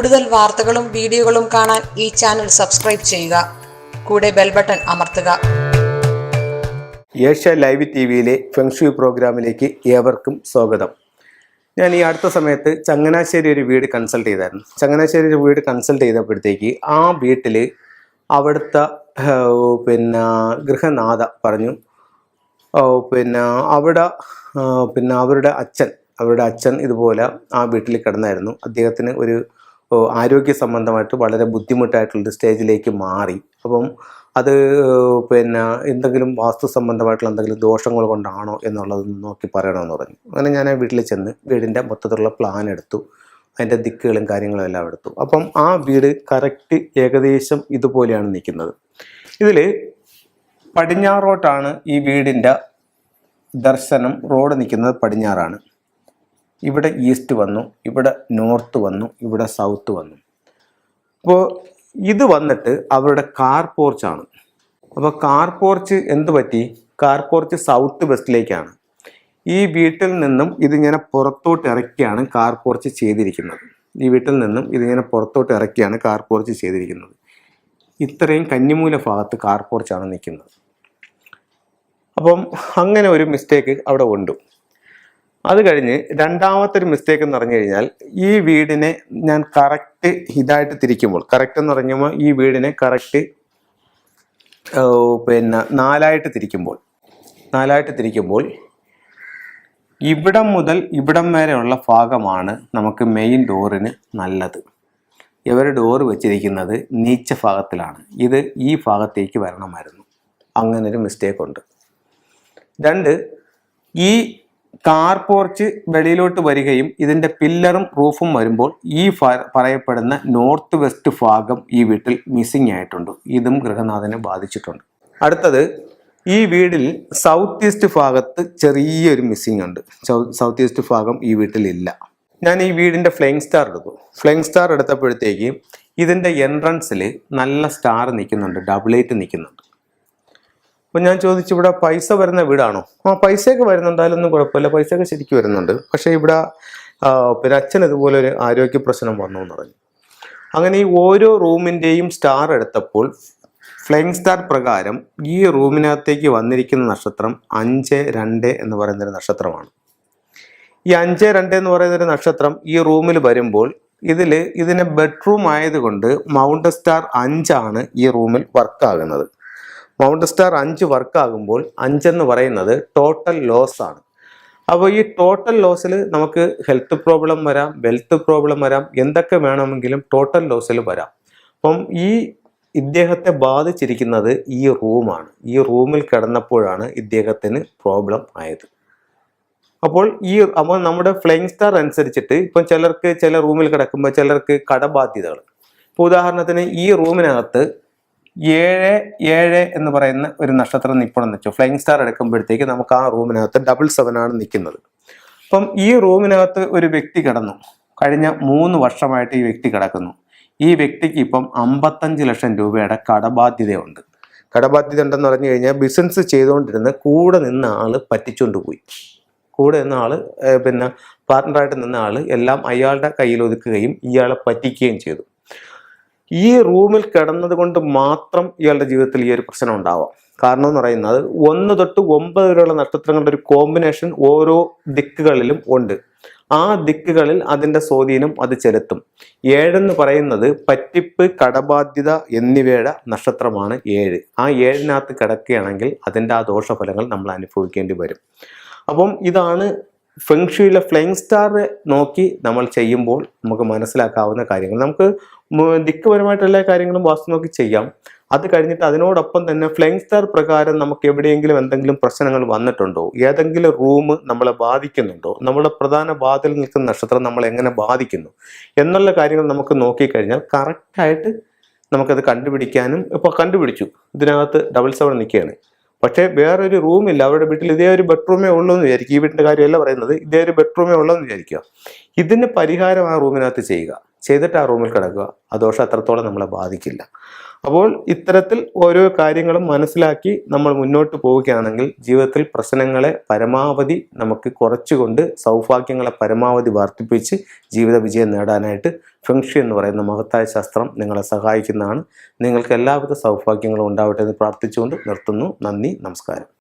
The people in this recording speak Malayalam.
കൂടുതൽ വാർത്തകളും വീഡിയോകളും കാണാൻ ഈ ചാനൽ സബ്സ്ക്രൈബ് ചെയ്യുക. കൂടെ ബെൽ ബട്ടൺ അമർത്തുക. ഏഷ്യ ലൈവ് ടി വിയിലെ ഫെങ്ഷു പ്രോഗ്രാമിലേക്ക് ഏവർക്കും സ്വാഗതം. ഞാൻ ഈ അടുത്ത സമയത്ത് ചങ്ങനാശ്ശേരി ഒരു വീട് കൺസൾട്ട് ചെയ്തായിരുന്നു. ചങ്ങനാശ്ശേരി ഒരു വീട് കൺസൾട്ട് ചെയ്തപ്പോഴത്തേക്ക് ആ വീട്ടിൽ അവിടുത്തെ പിന്നെ ഗൃഹനാഥ പറഞ്ഞു പിന്നെ അവിടെ പിന്നെ അവരുടെ അച്ഛൻ അവരുടെ അച്ഛൻ ഇതുപോലെ ആ വീട്ടിൽ കിടന്നായിരുന്നു. അദ്ദേഹത്തിന് ഒരു ആരോഗ്യ സംബന്ധമായിട്ട് വളരെ ബുദ്ധിമുട്ടായിട്ടുള്ളൊരു സ്റ്റേജിലേക്ക് മാറി. അപ്പം അത് പിന്നെ എന്തെങ്കിലും വാസ്തു സംബന്ധമായിട്ടുള്ള എന്തെങ്കിലും ദോഷങ്ങൾ കൊണ്ടാണോ എന്നുള്ളത് നോക്കി പറയണമെന്ന് പറഞ്ഞു. അങ്ങനെ ഞാൻ വീട്ടിൽ ചെന്ന് വീടിന്റെ മൊത്തത്തിലുള്ള പ്ലാൻ എടുത്തു. അതിന്റെ ദിക്കുകളും കാര്യങ്ങളും എല്ലാം എടുത്തു. അപ്പം ആ വീട് കറക്റ്റ് ഏകദേശം ഇതുപോലെയാണ് നിൽക്കുന്നത്. ഇതിൽ പടിഞ്ഞാറോട്ടാണ് ഈ വീടിന്റെ ദർശനം. റോഡ് നിൽക്കുന്നത് പടിഞ്ഞാറാണ്. ഇവിടെ ഈസ്റ്റ് വന്നു ഇവിടെ നോർത്ത് വന്നു ഇവിടെ സൗത്ത് വന്നു. അപ്പോൾ ഇത് വന്നിട്ട് അവരുടെ കാർ പോർച്ചാണ് അപ്പോൾ കാർ പോർച്ച് എന്ത് പറ്റി? കാർ പോർച്ച് സൗത്ത് വെസ്റ്റിലേക്കാണ്. ഈ വീട്ടിൽ നിന്നും ഇതിങ്ങനെ പുറത്തോട്ട് ഇറക്കിയാണ് കാർ പോർച്ച് ചെയ്തിരിക്കുന്നത്. ഈ വീട്ടിൽ നിന്നും ഇതിങ്ങനെ പുറത്തോട്ട് ഇറക്കിയാണ് കാർ പോർച്ച് ചെയ്തിരിക്കുന്നത്. ഇത്രയും കന്നിമൂല ഭാഗത്ത് കാർ പോർച്ചാണ് നിൽക്കുന്നത്. അപ്പം അങ്ങനെ ഒരു മിസ്റ്റേക്ക് അവിടെ ഉണ്ട്. അത് കഴിഞ്ഞ് രണ്ടാമത്തെ ഒരു മിസ്റ്റേക്ക് എന്ന് പറഞ്ഞു കഴിഞ്ഞാൽ ഈ വീടിനെ ഞാൻ കറക്റ്റ് ഇതായിട്ട് തിരിക്കുമ്പോൾ കറക്റ്റ് എന്ന് പറഞ്ഞുമ്പോൾ ഈ വീടിനെ കറക്റ്റ് പിന്നെ നാലായിട്ട് തിരിക്കുമ്പോൾ നാലായിട്ട് തിരിക്കുമ്പോൾ ഇവിടം മുതൽ ഇവിടം വരെയുള്ള ഭാഗമാണ് നമുക്ക് മെയിൻ ഡോറിന് നല്ലത്. ഇവർ ഡോറ് വെച്ചിരിക്കുന്നത് നീച്ച ഭാഗത്തിലാണ്. ഇത് ഈ ഭാഗത്തേക്ക് വരണമായിരുന്നു. അങ്ങനൊരു മിസ്റ്റേക്ക് ഉണ്ട്. രണ്ട് ഈ കാർ പോർച്ച് വെളിയിലോട്ട് വരികയും ഇതിന്റെ പില്ലറും റൂഫും വരുമ്പോൾ ഈ പറയപ്പെടുന്ന നോർത്ത് വെസ്റ്റ് ഭാഗം ഈ വീട്ടിൽ മിസ്സിംഗ് ആയിട്ടുണ്ട്. ഇതും ഗൃഹനാഥനെ ബാധിച്ചിട്ടുണ്ട്. അടുത്തത് ഈ വീടിൽ സൗത്ത് ഈസ്റ്റ് ഭാഗത്ത് ചെറിയൊരു മിസ്സിംഗ് ഉണ്ട്. സൗത്ത് ഈസ്റ്റ് ഭാഗം ഈ വീട്ടിലില്ല ഞാൻ ഈ വീടിന്റെ ഫ്ലെയിങ് സ്റ്റാർ എടുത്തു. ഫ്ലെയിങ് സ്റ്റാർ എടുത്തപ്പോഴത്തേക്ക് ഇതിന്റെ എൻട്രൻസിൽ നല്ല സ്റ്റാർ നിൽക്കുന്നുണ്ട്. ഡബിൾ എയ്റ്റ് നിൽക്കുന്നുണ്ട്. അപ്പോൾ ഞാൻ ചോദിച്ചു ഇവിടെ പൈസ വരുന്ന വീടാണോ? ആ പൈസയൊക്കെ വരുന്നുണ്ട്. അതിലൊന്നും കുഴപ്പമില്ല. പൈസയൊക്കെ ശരിക്കും വരുന്നുണ്ട്. പക്ഷേ ഇവിടെ പിന്നെ അച്ഛൻ ഇതുപോലെ ഒരു ആരോഗ്യ പ്രശ്നം വന്നു എന്ന് പറഞ്ഞു. അങ്ങനെ ഈ ഓരോ റൂമിന്റെയും സ്റ്റാർ എടുത്തപ്പോൾ ഫ്ലൈങ് സ്റ്റാർ പ്രകാരം ഈ റൂമിനകത്തേക്ക് വന്നിരിക്കുന്ന നക്ഷത്രം അഞ്ച് രണ്ട് എന്ന് പറയുന്നൊരു നക്ഷത്രമാണ്. ഈ അഞ്ച് രണ്ട് എന്ന് പറയുന്നൊരു നക്ഷത്രം ഈ റൂമിൽ വരുമ്പോൾ ഇതിൽ ഇതിന് ബെഡ്റൂം ആയതുകൊണ്ട് മൗണ്ട് സ്റ്റാർ അഞ്ചാണ് ഈ റൂമിൽ വർക്കാകുന്നത് മൗണ്ട് സ്റ്റാർ അഞ്ച് വർക്കാകുമ്പോൾ അഞ്ചെന്ന് പറയുന്നത് ടോട്ടൽ ലോസ് ആണ്. അപ്പോൾ ഈ ടോട്ടൽ ലോസിൽ നമുക്ക് ഹെൽത്ത് പ്രോബ്ലം വരാം വെൽത്ത് പ്രോബ്ലം വരാം എന്തൊക്കെ വേണമെങ്കിലും ടോട്ടൽ ലോസിൽ വരാം. അപ്പം ഈ ഇദ്ദേഹത്തെ ബാധിച്ചിരിക്കുന്നത് ഈ റൂമാണ് ഈ റൂമിൽ കിടന്നപ്പോഴാണ് ഇദ്ദേഹത്തിന് പ്രോബ്ലം ആയത്. അപ്പോൾ ഈ അപ്പോൾ നമ്മുടെ ഫ്ലൈങ് സ്റ്റാർ അനുസരിച്ചിട്ട് ഇപ്പം ചിലർക്ക് ചില റൂമിൽ കിടക്കുമ്പോൾ ചിലർക്ക് കടബാധ്യതകൾ. ഇപ്പോൾ ഉദാഹരണത്തിന് ഈ റൂമിനകത്ത് ഏഴ് ഏഴ് എന്ന് പറയുന്ന ഒരു നക്ഷത്രം നിൽപ്പണമെന്ന് വെച്ചു ഫ്ലൈങ് സ്റ്റാർ എടുക്കുമ്പോഴത്തേക്ക് നമുക്ക് ആ റൂമിനകത്ത് ഡബിൾ സെവൻ ആണ് നിൽക്കുന്നത്. അപ്പം ഈ റൂമിനകത്ത് ഒരു വ്യക്തി കിടന്നു. കഴിഞ്ഞ മൂന്ന് വർഷമായിട്ട് ഈ വ്യക്തി കിടക്കുന്നു. ഈ വ്യക്തിക്ക് ഇപ്പം അമ്പത്തഞ്ച് ലക്ഷം രൂപയുടെ കടബാധ്യതയുണ്ട്. കടബാധ്യത ഉണ്ടെന്ന് പറഞ്ഞു കഴിഞ്ഞാൽ ബിസിനസ് ചെയ്തുകൊണ്ടിരുന്ന കൂടെ നിന്ന ആൾ പറ്റിച്ചുകൊണ്ട് പോയി കൂടെ നിന്ന ഏർ പിന്നെ പാർട്ട്ണറായിട്ട് നിന്ന ആൾ എല്ലാം അയാളുടെ കയ്യിൽ ഒതുക്കുകയും ഇയാളെ പറ്റിക്കുകയും ചെയ്തു. ഈ റൂമിൽ കിടന്നത് കൊണ്ട് മാത്രം ഇയാളുടെ ജീവിതത്തിൽ ഈ ഒരു പ്രശ്നം ഉണ്ടാവാം. കാരണം എന്ന് പറയുന്നത് ഒന്ന് തൊട്ട് ഒമ്പത് വരെയുള്ള നക്ഷത്രങ്ങളുടെ ഒരു കോമ്പിനേഷൻ ഓരോ ദിക്കുകളിലും ഉണ്ട്. ആ ദിക്കുകളിൽ അതിന്റെ സ്വാധീനം അത് ചെലുത്തും. ഏഴെന്ന് പറയുന്നത് പറ്റിപ്പ് കടബാധ്യത എന്നിവയുടെ നക്ഷത്രമാണ് ഏഴ്. ആ ഏഴിനകത്ത് കിടക്കുകയാണെങ്കിൽ അതിന്റെ ആ ദോഷഫലങ്ങൾ നമ്മൾ അനുഭവിക്കേണ്ടി വരും. അപ്പം ഇതാണ് ഫെങ്ഷുയിലെ ഫ്ലൈങ് സ്റ്റാർ നോക്കി നമ്മൾ ചെയ്യുമ്പോൾ നമുക്ക് മനസ്സിലാക്കാവുന്ന കാര്യങ്ങൾ. നമുക്ക് ദിക്കുപരമായിട്ട് എല്ലാ കാര്യങ്ങളും വാസ്തു നോക്കി ചെയ്യാം. അത് കഴിഞ്ഞിട്ട് അതിനോടൊപ്പം തന്നെ ഫ്ലൈങ് സ്റ്റാർ പ്രകാരം നമുക്ക് എവിടെയെങ്കിലും എന്തെങ്കിലും പ്രശ്നങ്ങൾ വന്നിട്ടുണ്ടോ? ഏതെങ്കിലും റൂം നമ്മളെ ബാധിക്കുന്നുണ്ടോ? നമ്മുടെ പ്രധാന വാതിൽ നിൽക്കുന്ന നക്ഷത്രം നമ്മളെ എങ്ങനെ ബാധിക്കുന്നു? എന്നുള്ള കാര്യങ്ങൾ നമുക്ക് നോക്കിക്കഴിഞ്ഞാൽ കറക്റ്റായിട്ട് നമുക്കത് കണ്ടുപിടിക്കാനും ഇപ്പോൾ കണ്ടുപിടിച്ചു. ഇതിനകത്ത് ഡബിൾ സെവൻ നിൽക്കുകയാണ്. പക്ഷേ വേറൊരു റൂമില്ല അവരുടെ വീട്ടിൽ ഇതേ ഒരു ബെഡ്റൂമേ ഉള്ളൂ എന്ന് വിചാരിക്കും. ഈ വീട്ടിന്റെ കാര്യമല്ല പറയുന്നത്. ഇതേ ഒരു ബെഡ്റൂമേ ഉള്ളൂ എന്ന് വിചാരിക്കുക. ഇതിന് പരിഹാരം ആ റൂമിനകത്ത് ചെയ്യുക. ചെയ്തിട്ട് ആ റൂമിൽ കിടക്കുക. ആ ദോഷം അത്രത്തോളം നമ്മളെ ബാധിക്കില്ല. അപ്പോൾ ഇത്തരത്തിൽ ഓരോ കാര്യങ്ങളും മനസ്സിലാക്കി നമ്മൾ മുന്നോട്ട് പോവുകയാണെങ്കിൽ ജീവിതത്തിൽ പ്രശ്നങ്ങളെ പരമാവധി നമുക്ക് കുറച്ചുകൊണ്ട് സൗഭാഗ്യങ്ങളെ പരമാവധി വർദ്ധിപ്പിച്ച് ജീവിത വിജയം നേടാനായിട്ട് ഫെങ്ഷി എന്ന് പറയുന്ന മഹത്തായ ശാസ്ത്രം നിങ്ങളെ സഹായിക്കുന്നതാണ്. നിങ്ങൾക്ക് എല്ലാവിധ സൗഭാഗ്യങ്ങളും ഉണ്ടാവട്ടെ എന്ന് പ്രാർത്ഥിച്ചുകൊണ്ട് നിർത്തുന്നു. നന്ദി നമസ്കാരം.